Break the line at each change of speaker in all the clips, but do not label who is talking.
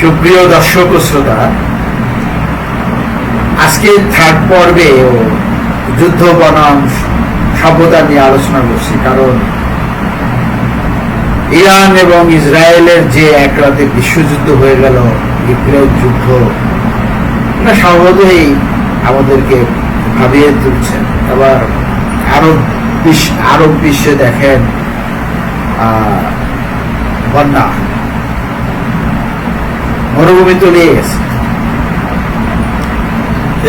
সুপ্রিয় দর্শক ও শ্রোতা, আজকে থার্ড পর্বে যুদ্ধ বনাম সভ্যতা নিয়ে আলোচনা করছি। কারণ ইরান এবং ইসরায়েলের যে এক রাতে বিশ্বযুদ্ধ হয়ে গেল ইউক্রেন যুদ্ধ, এটা স্বভাবতই আমাদেরকে ভাবিয়ে তুলছে। আবার আরব বিশ্ব আরব বিশ্বে দেখেন বন্যা। মরুভূমি তলিয়ে গেছে।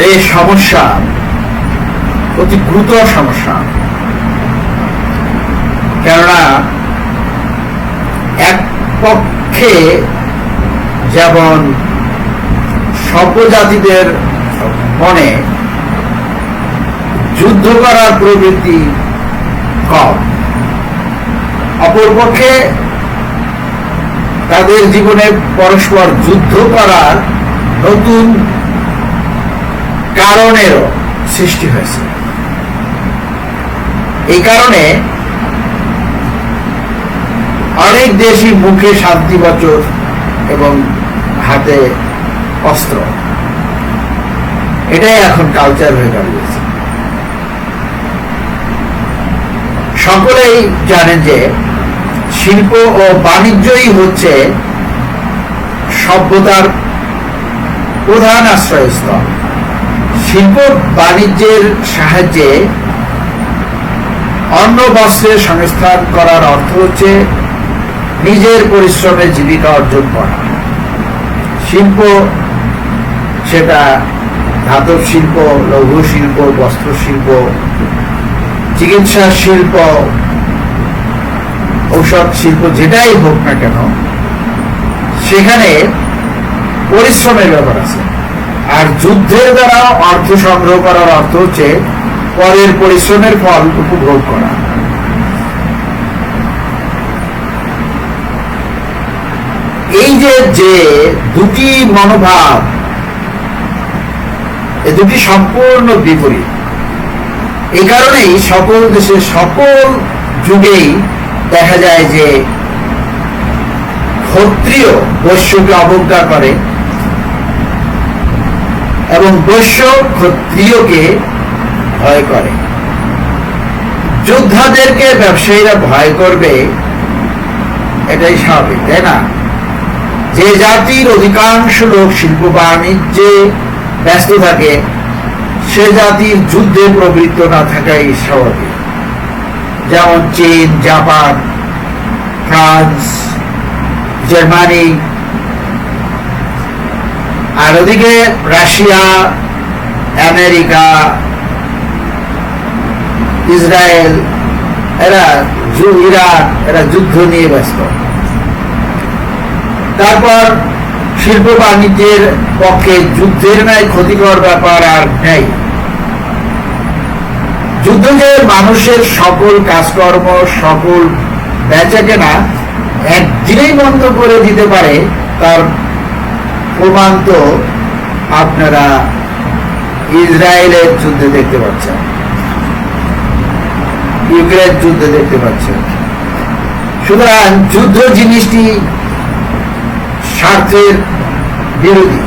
এই সমস্যা অতি গুরুতর সমস্যা। কেননা এক পক্ষে যেমন সর্বজাতিদের মনে যুদ্ধ করার প্রবৃত্তি কম অপরপক্ষে তাদের জীবনে পরস্পর যুদ্ধ করার নতুন কারণেরও সৃষ্টি হয়েছে। এই কারণে অনেক দেশই মুখে শান্তি বচন এবং হাতে অস্ত্র। এটাই এখন কালচার হয়ে দাঁড়িয়েছে। সকলেই জানেন যে শিল্প ও বাণিজ্যই হচ্ছে সভ্যতার প্রধান আশ্রয়স্থল। শিল্প বাণিজ্যের সাহায্যে অন্ন বস্ত্রের সংস্থান করার অর্থ হচ্ছে নিজের পরিশ্রমে জীবিকা অর্জন করা। শিল্প সেটা ধাতব শিল্প, লৌহ শিল্প, বস্ত্র শিল্প, চিকিৎসা শিল্প ঔষধ, শিল্প যেটাই হোক না কেন, সেখানে পরিশ্রমের ব্যাপার আছে। আর যুদ্ধের দ্বারা অর্থ সংগ্রহ করার অর্থ হচ্ছে পরের পরিশ্রমের ফল উপভোগ করা। এই যে যে দুটি মনোভাব, এ দুটি সম্পূর্ণ বিপরীত। এই কারণেই সকল দেশের সকল যুগেই দেখা যায় যে ক্ষত্রিয় বৈশ্যকে অবজ্ঞা করে এবং বৈশ্য ক্ষত্রিয়কে ভয় করে। যোদ্ধাদেরকে ব্যবসায়ীরা ভয় করবে, এটাই স্বাভাবিক, তাই না? যে জাতির অধিকাংশ লোক শিল্প বাণিজ্যে ব্যস্ত থাকে, সে জাতির যুদ্ধে প্রবৃত্ত না থাকাই স্বাভাবিক। যেমন চীন, জাপান, ফ্রান্স, জার্মানি, আর ওদিকে রাশিয়া, আমেরিকা, ইসরায়েল, এরা ইরান, এরা যুদ্ধ নিয়ে ব্যস্ত। তারপর শিল্প বাণিজ্যের পক্ষে যুদ্ধের ন্যায় ক্ষতিকর ব্যাপার আর নেই। যুদ্ধ যে মানুষের সকল কাজকর্ম, সকল বেচা কেনা একদিনেই বন্ধ করে দিতে পারে, তার প্রমাণ তো আপনারা ইসরায়েলের যুদ্ধে দেখতে পাচ্ছেন। ইউক্রেন যুদ্ধে দেখতে পাচ্ছেন। সুতরাং যুদ্ধ জিনিসটি স্বার্থের বিরোধী,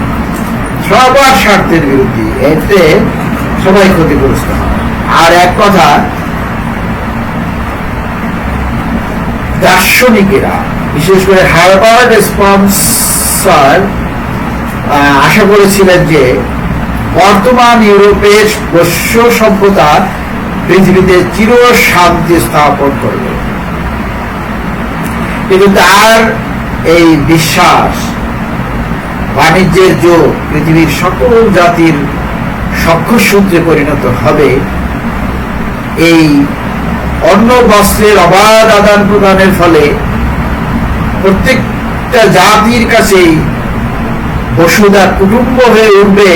সবার স্বার্থের বিরোধী। এতে সবাই ক্ষতিগ্রস্ত হয় আর এক কথা, দার্শনিকেরা, বিশেষ করে হারবার্ড স্পন্সর আশা করেছিলেন যে বর্তমান ইউরোপের বৈশ্য সভ্যতা পৃথিবীতে চির শান্তি স্থাপন করবে। কিন্তু তার এই বিশ্বাস, বাণিজ্যের যোগ পৃথিবীর সকল জাতির সক্ষ সূত্রে পরিণত হবে এই অন্ন বস্ত্রের অবাধ আদান প্রদানের ফলে প্রত্যেকটা জাতির কাছেই বসুধা কুটুম্ব হয়ে উঠবে।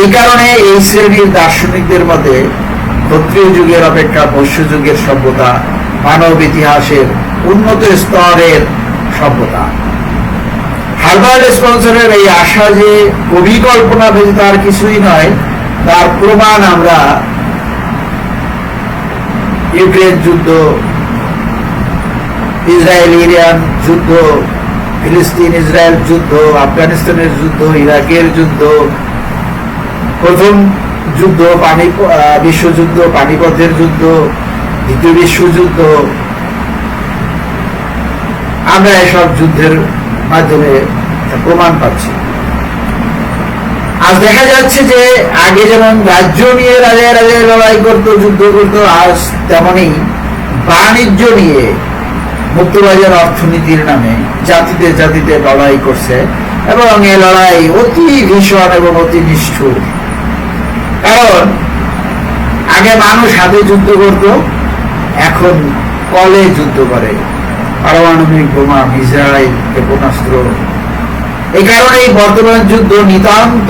এই কারণে এই শ্রেণির দার্শনিকদের মধ্যে ক্ষত্রিয় যুগের অপেক্ষা বৈশ্য যুগের সভ্যতা মানব ইতিহাসের উন্নত স্তরের সভ্যতা। হার্বার্ড স্পন্সরের এই আশা যে কবি কল্পনা তার কিছুই নয়, তার প্রমাণ আমরা ইউক্রেন যুদ্ধ, ইসরায়েল, ইরান যুদ্ধ, ফিলিস্তিন, ইসরায়েল যুদ্ধ, আফগানিস্তানের যুদ্ধ, ইরাকের যুদ্ধ, প্রথম যুদ্ধ পানি বিশ্বযুদ্ধ পানিপথের যুদ্ধ, দ্বিতীয় বিশ্বযুদ্ধ আমরা এসব যুদ্ধের মাধ্যমে প্রমাণ পাচ্ছি। আজ দেখা যাচ্ছে যে আগে যেমন রাজ্য নিয়ে রাজা রাজা লড়াই করতো, যুদ্ধ করতো, আজ তেমনই বাণিজ্য নিয়ে মুক্তবাজার অর্থনীতির নামে জাতিতে জাতিতে লড়াই করছে এবং এ লড়াই অতি ভীষণ এবং অতি নিষ্ঠুর। কারণ আগে মানুষ হাতে যুদ্ধ করত, এখন কলে যুদ্ধ করে। পারমাণবিক বোমা, মিসাইল, ক্ষেপণাস্ত্র এই কারণে এই বর্তমান যুদ্ধ নিতান্ত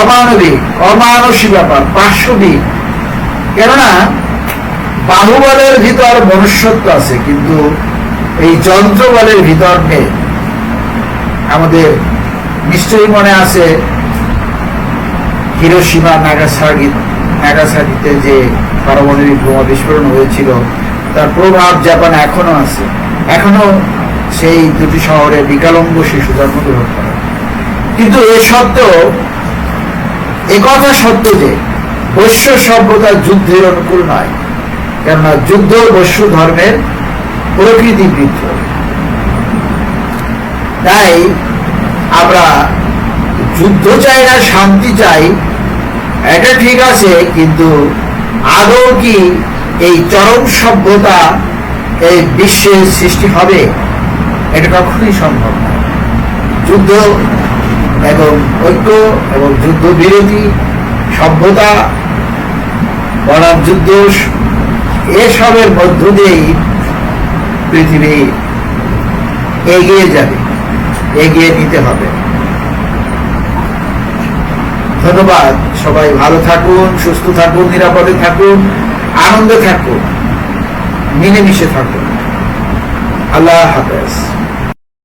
অমানবিক, অমানসিক ব্যাপার, পার্শ্ববিক। কেননা বাহুবলের ভিতর মনুষ্যত্ব আছে, কিন্তু এই যন্ত্রবলের ভিতর নেই। আমাদের নিশ্চয়ই মনে আছে হিরোসীমা নাগাসাগি নাগাসাকিতে যে পারমাণবিক বোমা বিস্ফোরণ হয়েছিল, তার প্রভাব এখনও আছে। এখনও সেই দুটি শহরে বিকলাঙ্গ শিশু জন্মগ্রহণ করে। কিন্তু এ সত্ত্বেও একথা সত্য যে বৈশ্য সভ্যতা যুদ্ধের অনুকূল নয়, কেননা যুদ্ধ বৈশ্য ধর্মের প্রকৃতি বৃদ্ধ। তাই আমরা যুদ্ধ চাই না, শান্তি চাই, এটা ঠিক আছে, কিন্তু আদৌ কি এই চরম সভ্যতা এই বিশ্বের সৃষ্টি হবে? এটা কখনোই সম্ভব না। যুদ্ধ এবং ঐক্য এবং যুদ্ধ বিরোধী সভ্যতা, বনাম যুদ্ধ, এসবের মধ্য দিয়েই পৃথিবী এগিয়ে যাবে, এগিয়ে নিতে হবে। ধন্যবাদ, সবাই ভালো থাকুন, সুস্থ থাকুন, নিরাপদে থাকুন, আনন্দে থাকুন, মিলেমিশে থাকুন। আল্লাহ হাফেজ।